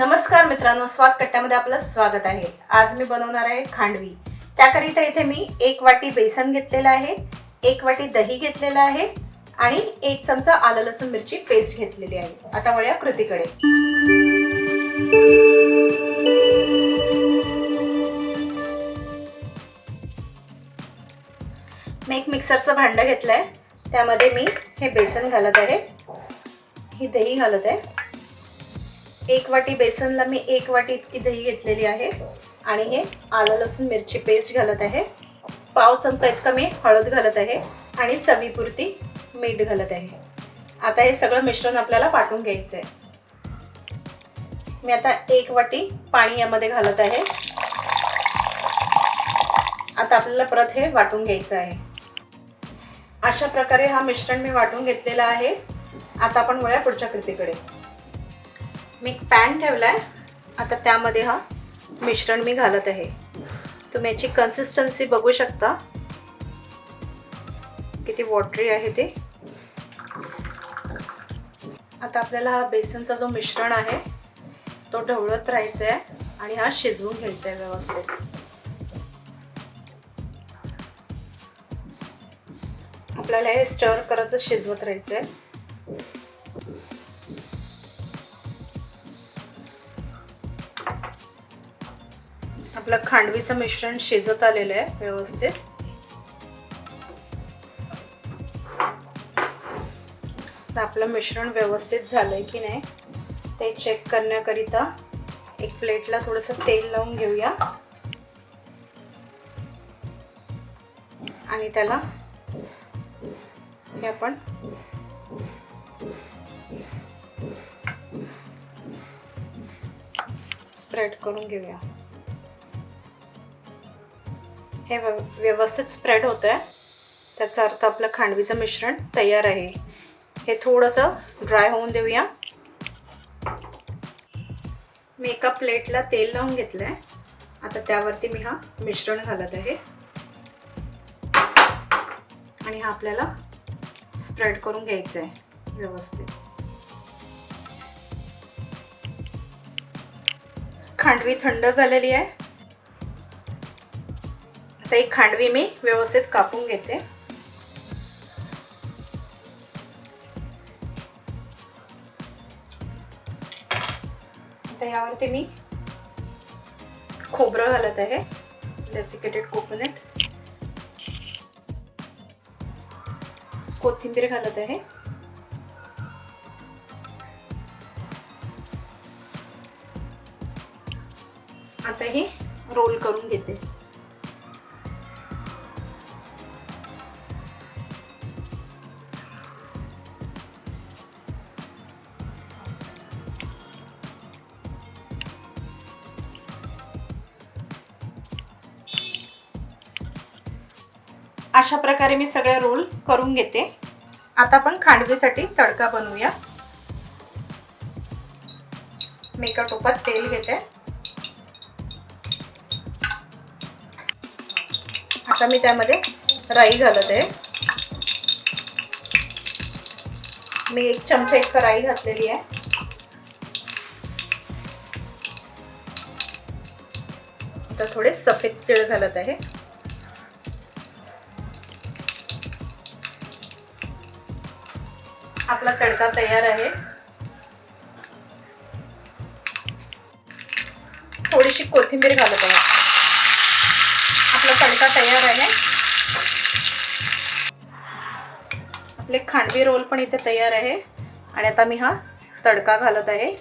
नमस्कार मित्रांनो स्वाद कट्ट्यामध्ये आपलं स्वागत आहे. आज मी बनवणार आहे खांडवी. त्याकरिता इथे मी एक वाटी बेसन घेतलेलं आहे एक वाटी दही घेतलेलं आहे आणि एक चमचा आलं लसूण मिरची पेस्ट घेतलेली आहे. आता वळ्या कृतीकडे. मी एक मिक्सरचं भांडं घेतलं आहे त्यामध्ये मी हे बेसन घालत आहे. ही दही घालत आहे. एक वाटी बेसनला मी एक वाटी इतकी दही घेतलेली आहे. आणि हे आलं लसूण मिरची पेस्ट घालत आहे. पाव चमचा इतका मी हळद घालत आहे. आणि चवीपुरती मीठ घालत आहे. आता हे सगळं मिश्रण आपल्याला वाटून घ्यायचं आहे. मी आता एक वाटी पाणी यामध्ये घालत आहे. आता आपल्याला परत हे वाटून घ्यायचं आहे. अशा प्रकारे हा मिश्रण मी वाटून घेतलेला आहे. आता आपण वळ्या पुढच्या कृतीकडे. मी एक पॅन ठेवला आहे आता त्यामध्ये हा मिश्रण मी घालत आहे. तुम्ही याची कन्सिस्टन्सी बघू शकता. किती वॉटरी आहे ते. आता आपल्याला हा बेसनचा जो मिश्रण आहे तो ढवळत राहायचा आहे आणि हा शिजवून घ्यायचा आहे व्यवस्थित. आपल्याला हे स्टर करतच शिजवत राहायचं आहे आपलं खांडवीचं मिश्रण शिजत आलेलं आहे व्यवस्थित. तर आपलं मिश्रण व्यवस्थित झालं आहे की नाही ते चेक करण्याकरिता एक प्लेटला थोडंसं तेल लावून घेऊया. आणि त्याला हे आपण स्प्रेड करून घेऊया. हे व्यव- व्यवस्थित स्प्रेड होतं आहे त्याचा अर्थ आपलं खांडवीचं मिश्रण तयार आहे. हे थोडंसं ड्राय होऊन देऊया. मी एका प्लेटला तेल लावून घेतलं आहे आता त्यावरती मी हा मिश्रण घालत आहे. आणि हा आपल्याला स्प्रेड करून घ्यायचं आहे व्यवस्थित. खांडवी थंड झालेली आहे. तर एक खांडवी मी व्यवस्थित कापून घेते. आता यावरती मी खोबरं घालत आहे डेसिकेटेड कोकोनट कोथिंबीर घालत आहे. आता ही रोल करून घेते. अशा प्रकारे मी सगळ्या रोल करून घेते. आता आपण खांडवीसाठी तडका बनवूया. मी एका टोपात तेल घेते. आता मी त्यामध्ये राई घालत. आहे मी एक चमचा एक राई घातलेली आहे. आता थोडे सफेद तीळ घालत आहे. आपला तडका तयार आहे. थोडीशी कोथिंबीर घालत आहे. आपला तडका तयार आहे. आपले खांडवी रोल पण इथे तयार आहे. आणि आता मी हा तडका घालत आहे.